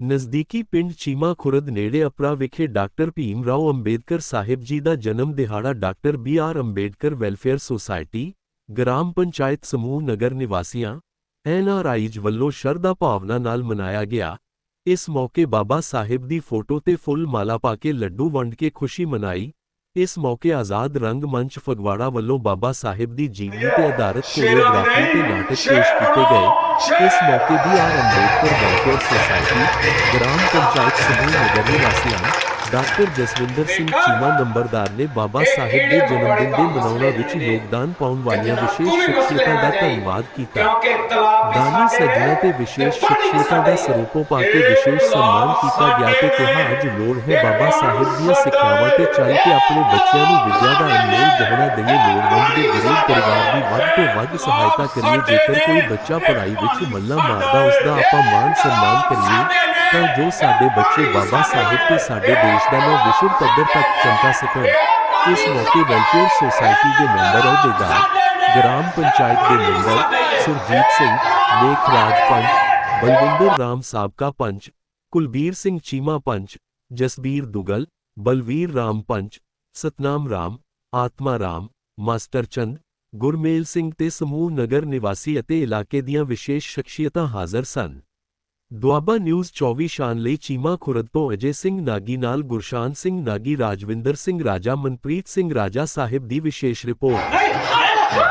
ਨਜ਼ਦੀਕੀ ਪਿੰਡ ਚੀਮਾ ਖੁਰਦ ਨੇੜੇ ਅਪਰਾ ਵਿਖੇ ਡਾਕਟਰ ਭੀਮ ਰਾਓ ਅੰਬੇਦਕਰ ਸਾਹਿਬ ਜੀ ਦਾ ਜਨਮ ਦਿਹਾੜਾ doctor B R Ambedkar welfare society, gram panchayat ਸਮੂਹ ਨਗਰ ਨਿਵਾਸੀਆਂ ਐਨਆਰਆਈਜ਼ ਵੱਲੋਂ ਸ਼ਰਧਾ ਭਾਵਨਾ ਨਾਲ ਮਨਾਇਆ ਗਿਆ। ਇਸ ਮੌਕੇ ਬਾਬਾ ਸਾਹਿਬ ਦੀ ਫੋਟੋ ਤੇ ਫੁੱਲ ਮਾਲਾ ਪਾ ਕੇ ਲੱਡੂ ਵੰਡ ਕੇ ਖੁਸ਼ੀ ਮਨਾਈ। ਇਸ ਮੌਕੇ ਆਜ਼ਾਦ ਰੰਗ ਮੰਚ ਫਗਵਾੜਾ ਵੱਲੋਂ ਬਾਬਾ ਸਾਹਿਬ ਦੀ ਜੀਵਨੀ ਤੇ ਆਧਾਰਿਤ ਕੋਰੀਓਗ੍ਰਾਫੀ ਤੇ ਨਾਟਕ ਪੇਸ਼ ਕੀਤੇ ਗਏ ਇਸ ਮੌਕੇ B R Ambedkar welfare society gram panchayat ਸਮੂਹ ਨਗਰ ਨਿਵਾਸੀਆਂ ਡਾਕਟਰ ਜਸਵਿੰਦਰ ਸਿੰਘ ਚੀਮਾ ਨੰਬਰਦਾਰ ਨੇ ਬਾਬਾ ਸਾਹਿਬ ਦੇ ਜਨਮ ਦਿਨ ਦੇ ਮਨਾਉਣਾ ਵਿੱਚ ਯੋਗਦਾਨ ਪਾਉਣ ਵਾਲੀਆਂ ਵਿਸ਼ੇਸ਼ ਸ਼ਖਸੀਅਤਾਂ ਦਾ ਧੰਨਵਾਦ ਕੀਤਾ। ਦਾਨੀ ਸੱਜਣਾ ਤੇ ਵਿਸ਼ੇਸ਼ ਸ਼ਖਸੀਅਤਾਂ ਦਾ ਸਰੂਪੋ ਪਾ ਕੇ ਵਿਸ਼ੇਸ਼ ਸਨਮਾਨ ਕੀਤਾ ਗਿਆ ਤੇ ਕਿਹਾ, ਅੱਜ ਲੋੜ ਹੈ ਬਾਬਾ ਸਾਹਿਬ ਦੀਆਂ ਸਿੱਖਿਆਵਾਂ ਤੇ ਚੱਲ ਕੇ ਆਪਣੇ ਬੱਚਿਆਂ ਨੂੰ ਵਿਦਿਆ ਦਾ ਅਨਮੋਲ ਗਹਿਣਾ ਦਈਏ। ਲੋੜਵੰਦ ਦੇ ਗਰੀਬ ਪਰਿਵਾਰ ਦੀ ਵੱਧ ਤੋਂ ਵੱਧ ਸਹਾਇਤਾ ਕਰੀਏ। ਜੇਕਰ ਕੋਈ ਬੱਚਾ ਪੜ੍ਹਾਈ ਵਿੱਚ ਮੱਲਾ ਮਾਰਦਾ ਉਸ ਦਾ ਆਪਾਂ ਮਾਨ ਸਨਮਾਨ ਕਰੀਏ। ਤਾਂ ਜੋ ਸਾਡੇ ਬੱਚੇ ਬਾਬਾ ਸਾਹਿਬ ਤੇ ਸਾਡੇ ਦੇਸ਼ ਦਾ ਨਾਮ ਵਿਸ਼ਵ ਪੱਧਰ ਤੱਕ ਚਮਕਾ ਸਕਣ ਇਸ ਮੌਕੇ ਵੈਲਫੇਅਰ ਸੁਸਾਇਟੀ ਦੇ ਮੈਂਬਰ ਅਹੁਦੇਦਾਰ ਗ੍ਰਾਮ ਪੰਚਾਇਤ ਦੇ ਮੈਂਬਰ ਸੁਰਜੀਤ ਸਿੰਘ ਲੇਖ ਰਾਜ ਪੰਚ ਬਲਵਿੰਦਰ ਰਾਮ ਸਾਬਕਾ ਪੰਚ ਕੁਲਬੀਰ ਸਿੰਘ ਚੀਮਾ ਪੰਚ ਜਸਬੀਰ ਦੁਗਲ ਬਲਵੀਰ ਰਾਮ ਪੰਚ ਸਤਨਾਮ ਰਾਮ ਆਤਮਾ ਰਾਮ ਮਾਸਟਰ ਚੰਦ ਗੁਰਮੇਲ ਸਿੰਘ ਤੇ ਸਮੂਹ ਨਗਰ ਨਿਵਾਸੀ ਅਤੇ ਇਲਾਕੇ ਦੀਆਂ ਵਿਸ਼ੇਸ਼ ਸ਼ਖਸੀਅਤਾਂ ਹਾਜ਼ਰ ਸਨ दुआबा न्यूज़ चौबी शान ले चीमा खुरद तो अजय सिंह नागीनाल गुरशान सिंह नागी राजविंदर सिंह राजा मनप्रीत सिंह राजा साहिब दी विशेष रिपोर्ट